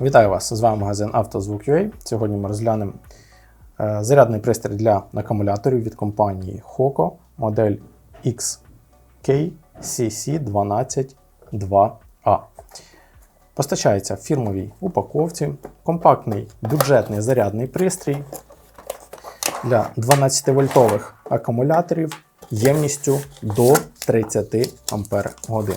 Вітаю вас! З вами магазин «Автозвук.UA». Сьогодні ми розглянемо е, зарядний пристрій для акумуляторів від компанії Hoco модель XKCC122A. Постачається в фірмовій упаковці, компактний бюджетний зарядний пристрій для 12-вольтових акумуляторів ємністю до 30 Ампер годин.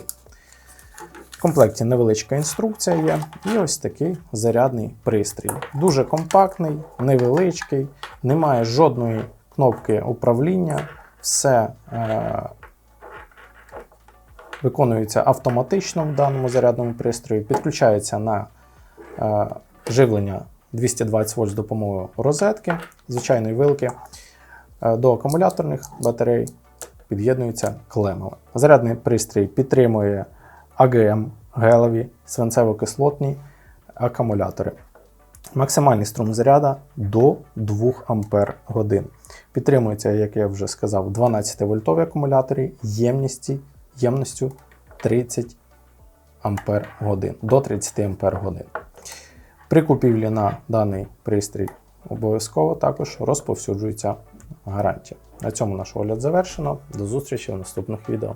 В комплекті невеличка інструкція є, і ось такий зарядний пристрій. Дуже компактний, невеличкий, немає жодної кнопки управління, все е, виконується автоматично в даному зарядному пристрої, підключається на е, живлення 220 вольт з допомогою розетки, звичайної вилки. Е, До акумуляторних батарей під'єднуються клемами. Зарядний пристрій підтримує АГМ, гелеві, свинцево-кислотні акумулятори. Максимальний струм заряду до 2 Ампер годин. Підтримується, як я вже сказав, 12-вольтові акумулятори ємності, ємністю 30 Ампер годин, до 30 Ампер годин. При купівлі на даний пристрій обов'язково також розповсюджується гарантія. На цьому наш огляд завершено. До зустрічі в наступних відео.